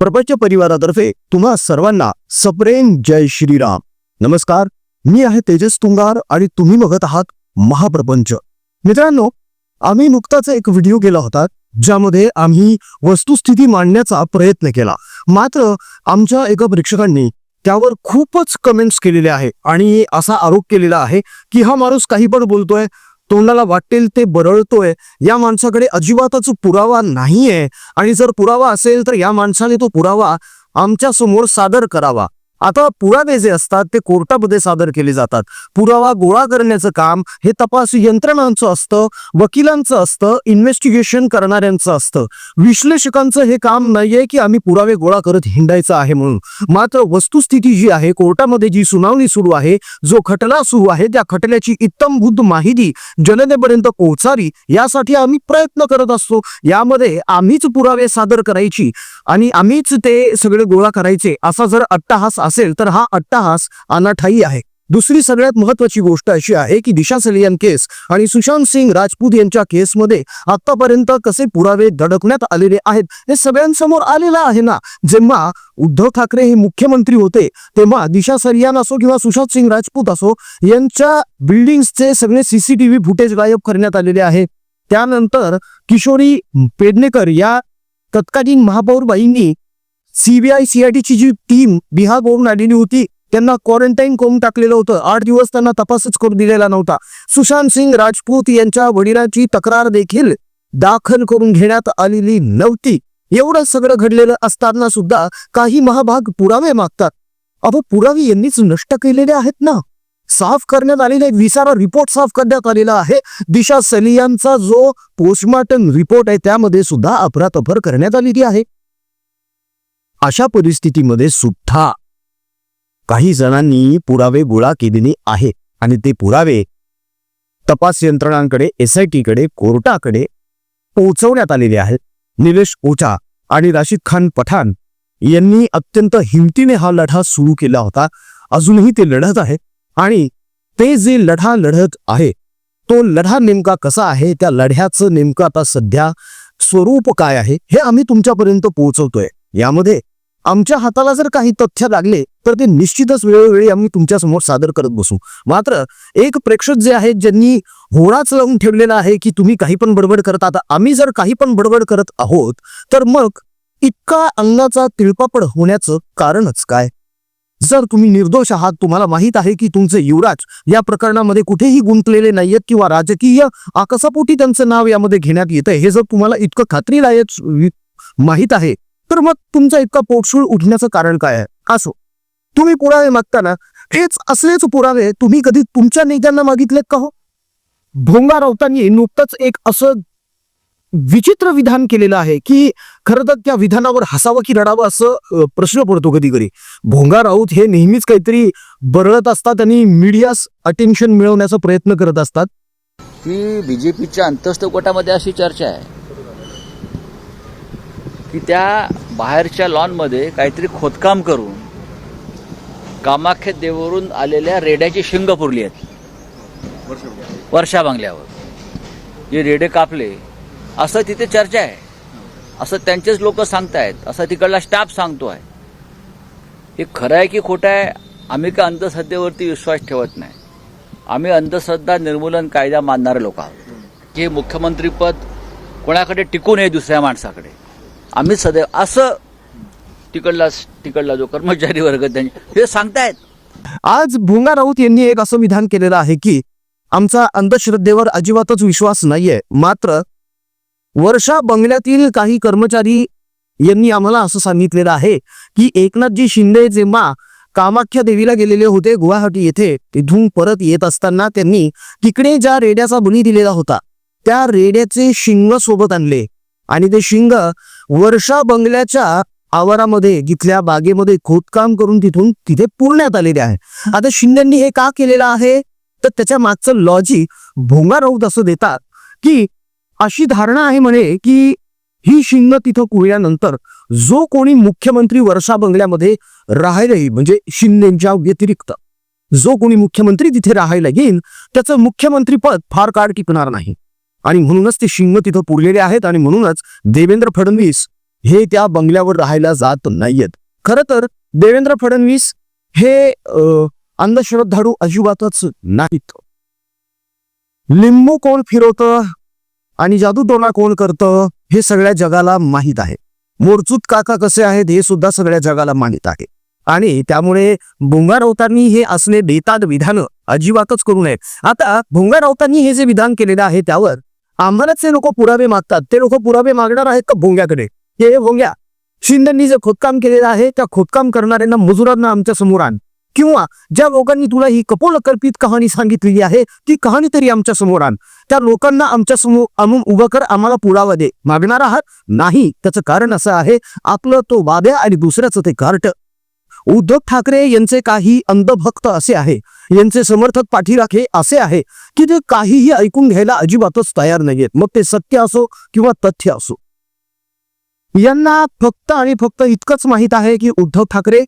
प्रपंच परिवारातर्फे तुम्हा सर्वांना सप्रेम जय श्रीराम. नमस्कार मी आहे तेजस तुंगार आणि तुम्ही बघत आहात महाप्रपंच. मित्रांनो आम्ही नुकताच एक व्हिडिओ केला होता ज्यामध्ये आम्ही वस्तुस्थिती मांडण्याचा प्रयत्न केला. मात्र आमच्या एका प्रेक्षकांनी त्यावर खूपच कमेंट्स केलेले आहे आणि असा आरोप केलेला आहे की हा माणूस काही पण बोलतोय तोंडाला वाटेल ते बरळतोय. या माणसाकडे अजिबातच पुरावा नाहीये. आणि जर पुरावा असेल तर या माणसाने तो पुरावा आमच्यासमोर सादर करावा. आता पुरावे जे असतात ते कोर्टामध्ये सादर केले जातात. पुरावा गोळा करण्याचं काम हे तपास यंत्रणांचं असतं वकिलांचं असतं इन्व्हेस्टिगेशन करणाऱ्यांचं असतं. विश्लेषकांचं हे काम नाहीये की आम्ही पुरावे गोळा करत हिंडायचं आहे म्हणून. मात्र वस्तुस्थिती जी आहे कोर्टामध्ये जी सुनावणी सुरू आहे जो खटला सुरू आहे त्या खटल्याची इत्तमभूत माहिती जनतेपर्यंत पोहोचावी यासाठी आम्ही प्रयत्न करत असतो. यामध्ये आम्हीच पुरावे सादर करायची आणि आम्हीच ते सगळे गोळा करायचे असा जर अट्टाहास असेल तर हा अट्टाहास अनाठाई आहे. दुसरी सगळ्यात महत्वाची गोष्ट अशी आहे की दिशा सलियन केस आणि सुशांत सिंग राजपूत यांच्या केसमध्ये आतापर्यंत कसे पुरावे धडकण्यात आलेले आहेत हे सगळ्यांसमोर आलेलं आहे ना? जेव्हा उद्धव ठाकरे हे मुख्यमंत्री होते तेव्हा दिशा सरियान असो किंवा सुशांत सिंग राजपूत असो यांच्या बिल्डिंग्सचे सगळे सीसीटीव्ही फुटेज गायब करण्यात आलेले आहे. त्यानंतर किशोरी पेडणेकर या तत्कालीन महापौरबाईंनी सीबीआय सीआयटीची जी टीम बिहारवरून आलेली होती त्यांना क्वारंटाईन करून टाकलेलं होतं. आठ दिवस त्यांना तपासच करू दिलेला नव्हता. सुशांत सिंग राजपूत यांच्या वडिलांची तक्रार देखील दाखल करून घेण्यात आलेली नव्हती. एवढं सगळं घडलेलं असताना सुद्धा काही महाभाग पुरावे मागतात. अहो पुरावे यांनीच नष्ट केलेले आहेत ना? साफ करण्यात आलेले विसारा रिपोर्ट साफ करण्यात आलेला आहे. दिशा सलियांचा जो पोस्टमॉर्टम रिपोर्ट आहे त्यामध्ये सुद्धा अफरातफर करण्यात आलेली आहे. अशा परिस्थितीमध्ये सुद्धा काही जणांनी पुरावे गोळा केलेले आहे आणि ते पुरावे तपास यंत्रणांकडे एस आय टीकडे कोर्टाकडे पोहोचवण्यात आलेले आहेत. निलेश ओझा आणि राशिद खान पठाण यांनी अत्यंत हिमतीने हा लढा सुरू केला होता. अजूनही ते लढत आहे आणि ते जे लढा लढत आहे तो लढा नेमका कसा आहे त्या लढ्याचं नेमकं आता सध्या स्वरूप काय आहे हे आम्ही तुमच्यापर्यंत पोहोचवतोय. यामध्ये आमच्या हाताला जर काही तथ्य लागले तर ते निश्चितच वेळोवेळी आम्ही तुमच्यासमोर सादर करत बसू. मात्र एक प्रेक्षक जे आहेत ज्यांनी होणाच लावून ठेवलेला आहे की तुम्ही काही पण बडबड करत आता आम्ही जर काही पण बडबड करत आहोत तर मग इतका अंगाचा तिळपापड होण्याचं कारणच काय? जर तुम्ही निर्दोष आहात तुम्हाला माहीत आहे की तुमचे युवराज या प्रकरणामध्ये कुठेही गुंतलेले नाहीयेत किंवा राजकीय आकसापोटी त्यांचं नाव यामध्ये घेण्यात येतं हे जर तुम्हाला इतकं खात्रीदायक माहीत माहीत आहे तर मग तुमचा इतका पोटशूळ उठण्याचं कारण काय आहे? असो. तुम्ही पुरावे मागताना हेच असलेच पुरावे तुम्ही कधी तुमच्या नेत्यांना मागितलेत का हो? भोंगा राऊतांनी नुकतंच एक असं विचित्र विधान केलेलं आहे की खरं तर त्या विधानावर हसावं की रडावं असं प्रश्न पडतो कधी कधी भोंगा राऊत हे नेहमीच काहीतरी बरळत असतात आणि मीडियास अटेन्शन मिळवण्याचा प्रयत्न करत असतात. की बीजेपीच्या अंतस्थ गटामध्ये अशी चर्चा आहे. की त्या बाहेरच्या लॉनमध्ये काहीतरी खोदकाम करून कामाख्या देवरून आलेल्या रेड्याची शिंग पुरली आहेत. वर्षा बांगल्यावर. जे रेडे कापले असं तिथे चर्चा आहे. असं त्यांचेच लोक सांगतायत. असं तिकडला स्टाफ सांगतो आहे. हे खरं आहे की खोटं आहे? आम्ही काय अंधश्रद्धेवरती विश्वास ठेवत नाही. आम्ही अंधश्रद्धा निर्मूलन कायदा मानणारे लोक आहोत. की मुख्यमंत्रीपद कोणाकडे टिकून आहे दुसऱ्या माणसाकडे? आम्ही सदैव असं तिकडला तिकडला जो कर्मचारी वर्ग त्यांनी हे सांगतायत. आज भोंगा राऊत यांनी एक असं विधान केलेलं आहे की आमचा अंधश्रद्धेवर अजिबातच विश्वास नाहीये. मात्र वर्षा बंगल्यातील काही कर्मचारी यांनी आम्हाला असं सांगितलेलं आहे की एकनाथजी शिंदे जेव्हा कामाख्या देवीला गेलेले होते गुवाहाटी येथे तिथून परत येत असताना त्यांनी तिकडे ज्या रेड्याचा बळी दिलेला होता त्या रेड्याचे शिंग सोबत आणले. आणि ते शिंग वर्षा बंगल्याच्या आवारामध्ये तिथल्या बागेमध्ये खोदकाम करून तिथून तिथे पुरण्यात आलेले आहे. आता शिंदेंनी हे का केलेलं आहे? तर त्याच्या मागचं लॉजिक भोंगा राऊत असं देतात की अशी धारणा आहे म्हणे की ही शिंग तिथं कुळल्यानंतर जो कोणी मुख्यमंत्री वर्षा बंगल्यामध्ये राहायला येईल म्हणजे शिंदेच्या व्यतिरिक्त जो कोणी मुख्यमंत्री तिथे राहायला येईल त्याचं मुख्यमंत्री पद फार काळ टिकणार नाही. आणि म्हणूनच ते शिंग तिथं पुरलेले आहेत आणि म्हणूनच देवेंद्र फडणवीस हे त्या बंगल्यावर राहायला जात नाहीयेत. खर तर देवेंद्र फडणवीस हे अंधश्रद्धाळू अजिबातच नाहीत. लिंबू कोण फिरवतं आणि जादूटोना कोण करतं हे सगळ्या जगाला माहीत आहे. मोरचूत काका कसे आहेत हे सुद्धा सगळ्या जगाला माहीत आहे. आणि त्यामुळे भोंगा राऊतांनी हे असणे बेताद विधानं अजिबातच करू नये. आता भोंगा राऊतांनी हे जे विधान केलेलं आहे त्यावर आम्हालाच लोक पुरावे मागतात. ते लोक पुरावे मागणार आहेत का भोंग्याकडे? हे भोंग्या. शिंदेनी जे खोदकाम केलेलं आहे त्या खोदकाम करणाऱ्यांना मजुरांना आमच्यासमोर आण. किंवा ज्या लोकांनी तुला ही कपोलकल्पित कहाणी सांगितलेली आहे ती कहाणी तरी आमच्यासमोर आण. त्या लोकांना आमच्यासमोर आणून उभं कर आम्हाला पुरावा दे. मागणार आहात? नाही. त्याचं कारण असं आहे आपलं तो वाद्या आणि दुसऱ्याचं ते कार्ट उद्धव ठाकरे यांचे काही अंधभक्त असे आहे. यांचे समर्थक पाठीराखे असे आहे की ते काहीही ऐकून घ्यायला अजिबातच तयार नाहीयेत. मग ते सत्य असो किंवा तथ्य असो. यांना फक्त आणि फक्त इतकंच माहीत आहे की उद्धव ठाकरे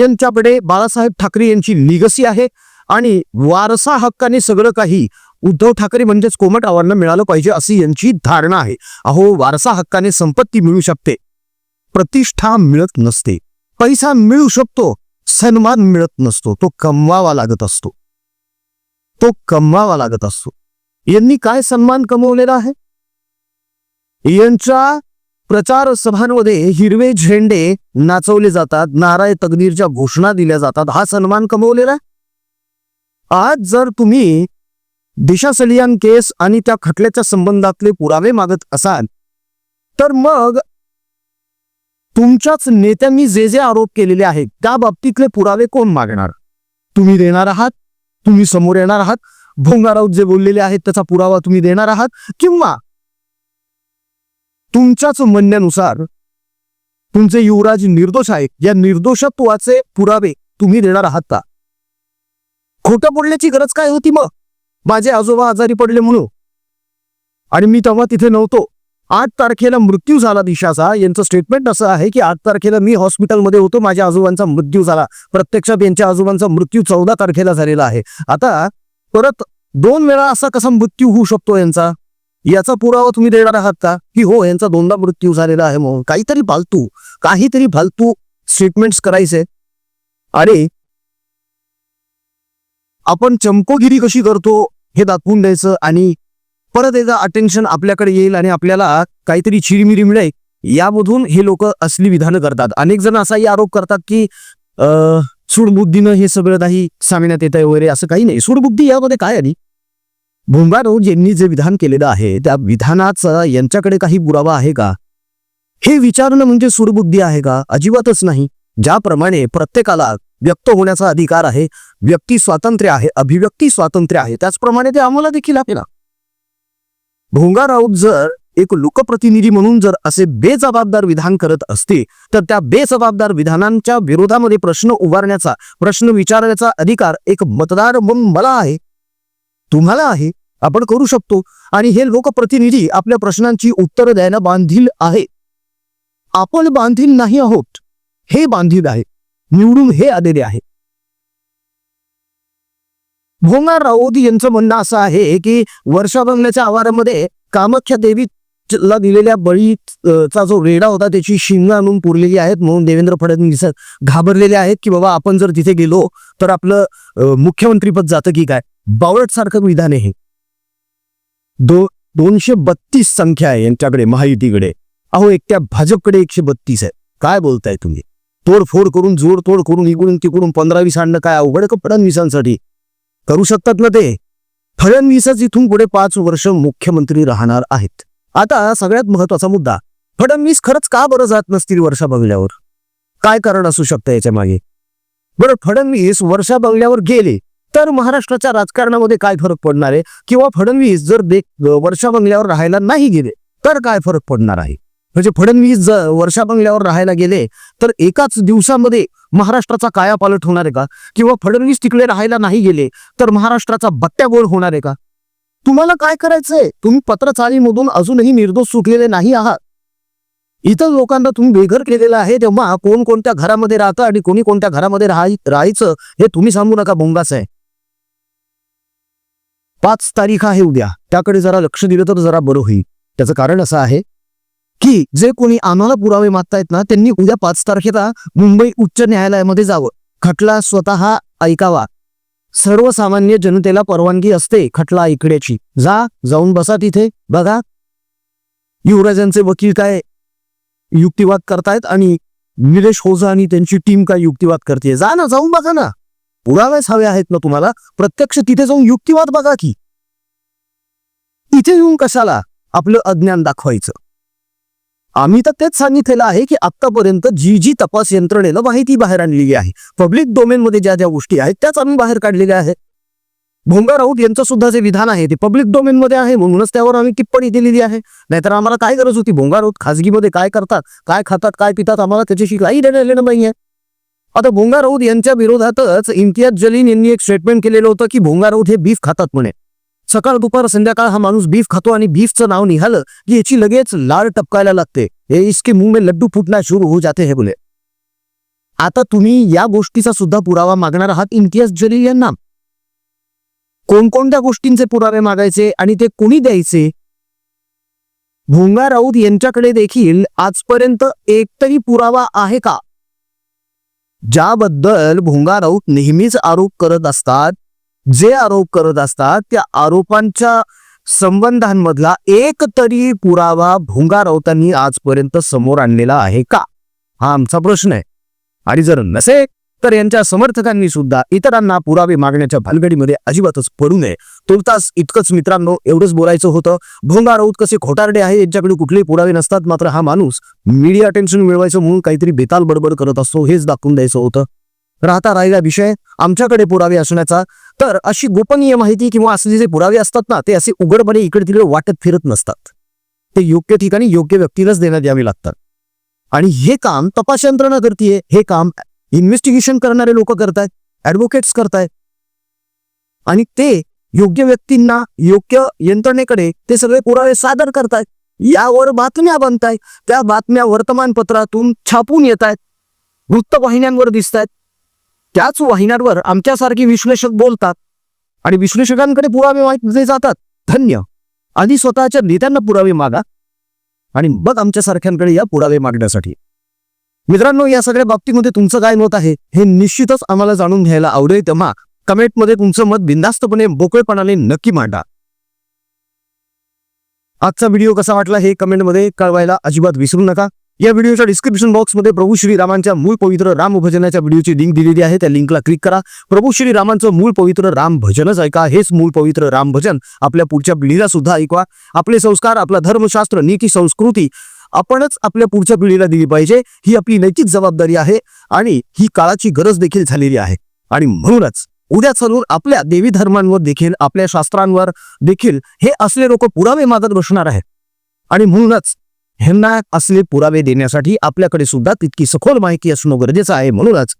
यांच्याकडे बाळासाहेब ठाकरे यांची लिगसी आहे आणि वारसा हक्काने सगळं काही उद्धव ठाकरे म्हणजेच कोमटावांना मिळालं पाहिजे अशी यांची धारणा आहे. अहो वारसा हक्काने संपत्ती मिळू शकते. प्रतिष्ठा मिळत नसते. पैसा मिळू शकतो सन्मान मिळत नसतो तो कमवावा लागत असतो. तो कमवावा लागत असतो. यांनी काय सन्मान कमवलेला आहे? यांच्या प्रचार सभांमध्ये हिरवे झेंडे नाचवले जातात नाराय तकदीरच्या घोषणा दिल्या जातात हा सन्मान कमवलेला आहे? आज जर तुम्ही दिशा सलियान केस आणि त्या खटल्याच्या संबंधातले पुरावे मागत असाल तर मग तुमच्याच नेत्यांनी जे जे आरोप केलेले आहेत त्या बाबतीतले पुरावे कोण मागणार? तुम्ही देणार आहात? तुम्ही समोर येणार आहात? भोंगा राऊत जे बोललेले आहेत त्याचा पुरावा तुम्ही देणार आहात? किंवा तुमच्याच म्हणण्यानुसार तुमचे युवराज निर्दोष आहे या निर्दोषत्वाचे पुरावे तुम्ही देणार आहात का? खोटं बोलण्याची गरज काय होती मग? माझे आजोबा आजारी पडले म्हणून. आणि मी तेव्हा तिथे नव्हतो. आठ तारखेला मृत्यू झाला दिशाचा. यांचं स्टेटमेंट असं आहे की आठ तारखेला मी हॉस्पिटलमध्ये होतो. माझ्या आजोबांचा मृत्यू झाला. प्रत्यक्षात यांच्या आजोबांचा मृत्यू चौदा तारखेला झालेला आहे. आता परत दोन वेळा असा कसा मृत्यू होऊ शकतो यांचा? याचा पुरावा तुम्ही देणार आहात का? की हो यांचा दोनदा मृत्यू झालेला आहे म्हणून. काहीतरी फालतू. काहीतरी फालतू स्टेटमेंट्स करायचे. अरे आपण चमकोगिरी कशी करतो हे दाखवून द्यायचं आणि परत एकदा अटेन्शन आपल्याकडे येईल आणि आपल्याला काहीतरी चिरीमिरी मिळेल यामधून हे लोक असली विधानं करतात. अनेक जण असाही आरोप करतात की सुडबुद्धीनं सूडबुद्धीनं हे सगळं काही सांगण्यात येत आहे वगैरे असं काही नाही. सूडबुद्धी यामध्ये काय आली भोंगारो यांनी जे विधान केलेलं आहे त्या विधानाचा यांच्याकडे काही पुरावा आहे का? हे विचारणं म्हणजे सूडबुद्धी आहे का? अजिबातच नाही. ज्याप्रमाणे प्रत्येकाला व्यक्त होण्याचा अधिकार आहे व्यक्ती स्वातंत्र्य आहे अभिव्यक्ती स्वातंत्र्य आहे त्याचप्रमाणे ते आम्हाला देखील आपल्याला भोंगा राऊत जर एक लोकप्रतिनिधी म्हणून जर असे बेजबाबदार विधान करत असते तर त्या बेजबाबदार विधानांच्या विरोधामध्ये प्रश्न उभारण्याचा प्रश्न विचारण्याचा अधिकार एक मतदार म्हणून मला आहे. तुम्हाला आहे. आपण करू शकतो. आणि हे लोकप्रतिनिधी आपल्या प्रश्नांची उत्तरं द्यायला बांधील आहे. आपण बांधील नाही आहोत. हे बांधील आहे. निवडून हे आलेले आहे. भोंगार राऊत यांचं म्हणणं असं आहे की वर्षा बंगल्याच्या आवारामध्ये कामाख्या देवीला दिलेल्या बळीचा जो रेडा होता त्याची शिंग आणून पुरलेली आहेत. म्हणून देवेंद्र फडणवीस घाबरलेले आहेत की बाबा आपण जर तिथे गेलो तर आपलं मुख्यमंत्रीपद जातं की काय? बावळट सारखं विधान आहे दो दोनशे बत्तीस संख्या आहे यांच्याकडे महायुतीकडे. अहो एकट्या भाजपकडे एकशे बत्तीस आहे. काय बोलताय तुम्ही? तोडफोड करून जोडतोड करून इकडून तिकडून पंधरा वीस आणणं काय अवघड का फडणवीसांसाठी? करू शकतात ना ते? फडणवीसच इथून पुढे पाच वर्ष मुख्यमंत्री राहणार आहेत. आता सगळ्यात महत्त्वाचा मुद्दा फडणवीस खरंच का बरं जात नसतील वर्षा बंगल्यावर? काय कारण असू शकतं याच्या मागे? बरं फडणवीस वर्षा बंगल्यावर गेले तर महाराष्ट्राच्या राजकारणामध्ये काय फरक पडणार आहे? किंवा फडणवीस जर दे वर्षा बंगल्यावर राहायला नाही गेले तर काय फरक पडणार आहे? म्हणजे फडणवीस जर वर्षा बंगल्यावर राहायला गेले तर एकाच दिवसामध्ये महाराष्ट्राचा कायापालट होणार आहे का? किंवा फडणवीस तिकडे राहायला नाही गेले तर महाराष्ट्राचा बट्ट्याबोळ होणार आहे का? तुम्हाला काय करायचंय? तुम्ही पत्रचारीमधून अजूनही निर्दोष सुटलेले नाही आहात. इतर लोकांना तुम्ही बेघर केलेलं आहे तेव्हा कोण कोणत्या घरामध्ये राहतं आणि कोणी कोणत्या घरामध्ये राहाय राहायचं हे तुम्ही सांगू नका बोंगास आहे पाच तारीख आहे उद्या. त्याकडे जरा लक्ष दिलं तर जरा बरं होईल. त्याचं कारण असं आहे की जे कोणी आम्हाला पुरावे मागतायत ना त्यांनी उद्या पाच तारखेला मुंबई उच्च न्यायालयामध्ये जावं. खटला स्वतः ऐकावा. सर्वसामान्य जनतेला परवानगी असते खटला ऐकण्याची. जा जाऊन बसा तिथे. बघा. युवराजांचे वकील काय युक्तिवाद करतायत आणि निलेश ओझा आणि त्यांची टीम काय युक्तिवाद करते जा ना जाऊन बघा ना. पुरावेच हवे आहेत ना तुम्हाला? प्रत्यक्ष तिथे जाऊन युक्तिवाद बघा की. इथे येऊन कशाला आपलं अज्ञान दाखवायचं? आम्ही तर तेच सांगितलेलं आहे की आतापर्यंत जी जी तपास यंत्रणेनं माहिती बाहेर आणलेली आहे पब्लिक डोमेनमध्ये ज्या ज्या गोष्टी आहेत त्याच आम्ही बाहेर काढलेल्या आहेत. भोंगा राऊत यांचं सुद्धा जे विधान आहे ते पब्लिक डोमेनमध्ये आहे म्हणूनच त्यावर आम्ही टिप्पणी दिलेली आहे. नाहीतर आम्हाला काय गरज होती? भोंगा राऊत खाजगीमध्ये काय करतात? काय खातात? काय पितात? आम्हाला त्याच्याशी काही देणं घेणं नाहीये. आता भोंगा राऊत यांच्या विरोधातच इम्तियाज जलीन यांनी एक स्टेटमेंट केलेलं होतं की भोंगा राऊत हे बीफ खातात म्हणे. सकाळ दुपार संध्याकाळ हा माणूस बीफ खातो आणि बीफचं नाव निघालं की याची लगेच लाळ टपकायला लागते. हे इसके मुंह में लड्डू फुटना शुरू हो जाते हे बोले. आता तुम्ही या गोष्टीचा सुद्धा पुरावा मागणार आहात इम्तियाज जलील यांना. कोणकोणत्या गोष्टींचे पुरावे मागायचे आणि ते कोणी द्यायचे? भोंगा राऊत यांच्याकडे देखील आजपर्यंत एकतरी पुरावा आहे का? ज्याबद्दल भोंगा राऊत नेहमीच आरोप करत असतात जे आरोप करत असतात त्या आरोपांच्या संबंधांमधला एक तरी पुरावा भोंगा राऊतांनी आजपर्यंत समोर आणलेला आहे का? हा आमचा प्रश्न आहे. आणि जर नसे तर यांच्या समर्थकांनी सुद्धा इतरांना पुरावे मागण्याच्या भानगडीमध्ये अजिबातच पडू नये. तुर्तास इतकंच मित्रांनो एवढंच बोलायचं होतं. भोंगा राऊत कसे खोटारडे आहे यांच्याकडे कुठलेही पुरावे नसतात मात्र हा माणूस मीडिया अटेन्शन मिळवायचं म्हणून काहीतरी बेताल बडबड करत असतो हेच दाखवून द्यायचं होतं. राहता राहिला विषय आमच्याकडे पुरावे असण्याचा. तर अशी गोपनीय माहिती किंवा असे जे पुरावे असतात ना ते असे उघडपणे इकडे तिकडे वाटत फिरत नसतात. ते योग्य ठिकाणी योग्य व्यक्तीलाच देण्यात यावे लागतात. आणि हे काम तपास यंत्रणा करते हे काम इन्व्हेस्टिगेशन करणारे लोक करतायत ऍडव्होकेट्स करतायत. आणि ते योग्य व्यक्तींना योग्य यंत्रणेकडे ते सगळे पुरावे सादर करतायत. यावर बातम्या बनतायत. त्या बातम्या वर्तमानपत्रातून छापून येत आहेत वृत्तवाहिन्यांवर दिसत आहेत त्याच वाहिन्यांवर आमच्यासारखी विश्लेषक बोलतात आणि विश्लेषकांकडे पुरावे मागितले जातात. धन्य. आधी स्वतःच्या नेत्यांना पुरावे मागा आणि मग आमच्यासारख्यांकडे या पुरावे मागण्यासाठी. मित्रांनो या सगळ्या बाबतीमध्ये तुमचं काय मत आहे हे निश्चितच आम्हाला जाणून घ्यायला आवडेल. तेव्हा कमेंटमध्ये तुमचं मत बिंदास्तपणे बोकळेपणाने नक्की मांडा. आजचा व्हिडिओ कसा वाटला हे कमेंटमध्ये कळवायला अजिबात विसरू नका. या व्हिडिओच्या डिस्क्रिप्शन बॉक्समध्ये प्रभू श्रीरामांच्या मूळ पवित्र राम भजनाच्या व्हिडिओची लिंक दिलेली आहे. त्या लिंकला क्लिक करा. प्रभू श्रीरामांचं मूळ पवित्र राम भजनच ऐका. हेच मूळ पवित्र राम भजन आपल्या पुढच्या पिढीला सुद्धा ऐकवा. आपले संस्कार आपला धर्मशास्त्र नीती संस्कृती आपणच आपल्या पुढच्या पिढीला दिली पाहिजे. ही आपली नैतिक जबाबदारी आहे आणि ही काळाची गरज देखील झालेली आहे. आणि म्हणूनच उद्या चालून आपल्या देवी धर्मांवर देखील आपल्या शास्त्रांवर देखील हे असले लोक पुरावे मागत बसणार आहेत. आणि म्हणूनच ह्यांना असले पुरावे देण्यासाठी आपल्याकडे सुद्धा तितकी सखोल माहिती असणं गरजेचं आहे म्हणूनच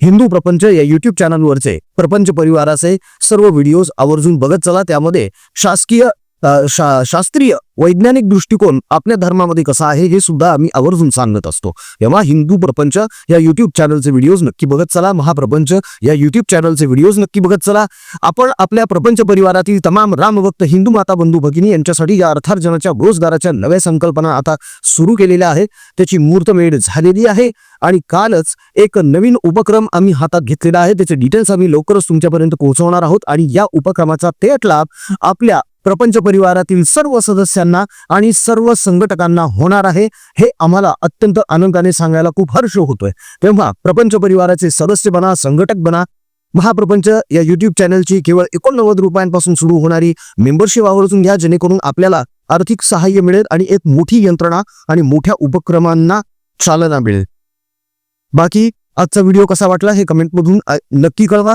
हिंदू प्रपंच या युट्यूब चॅनलवरचे प्रपंच परिवाराचे सर्व व्हिडिओज आवर्जून बघत चला. त्यामध्ये शासकीय शा शास्त्रीय वैज्ञानिक दृष्टिकोन आपल्या धर्मामध्ये कसा आहे हे सुद्धा आम्ही आवर्जून सांगत असतो. तेव्हा हिंदू प्रपंच या युट्यूब चॅनलचे व्हिडिओज नक्की बघत चला. महाप्रपंच या युट्यूब चॅनलचे व्हिडिओज नक्की बघत चला. आपण आपल्या प्रपंच परिवारातील तमाम रामभक्त हिंदू माता बंधू भगिनी यांच्यासाठी या अर्थार्जनाच्या रोजगाराच्या नव्या संकल्पना आता सुरू केलेल्या आहे त्याची मूर्तमेढ झालेली आहे आणि कालच एक नवीन उपक्रम आम्ही हातात घेतलेला आहे. त्याचे डिटेल्स आम्ही लवकरच तुमच्यापर्यंत पोहोचवणार आहोत आणि या उपक्रमाचा थेट लाभ आपल्या प्रपंच परिवारातील सर्व सदस्यांना आणि सर्व संघटकांना होणार आहे हे आम्हाला अत्यंत आनंदाने सांगायला खूप हर्ष होतोय. तेव्हा प्रपंच परिवाराचे सदस्य बना संघटक बना. महाप्रपंच या युट्यूब चॅनलची केवळ एकोणनव्वद रुपयांपासून सुरू होणारी मेंबरशिप आवर्जून घ्या जेणेकरून आपल्याला आर्थिक सहाय्य मिळेल आणि एक मोठी यंत्रणा आणि मोठ्या उपक्रमांना चालना मिळेल. बाकी आजचा व्हिडिओ कसा वाटला हे कमेंटमधून नक्की कळवा.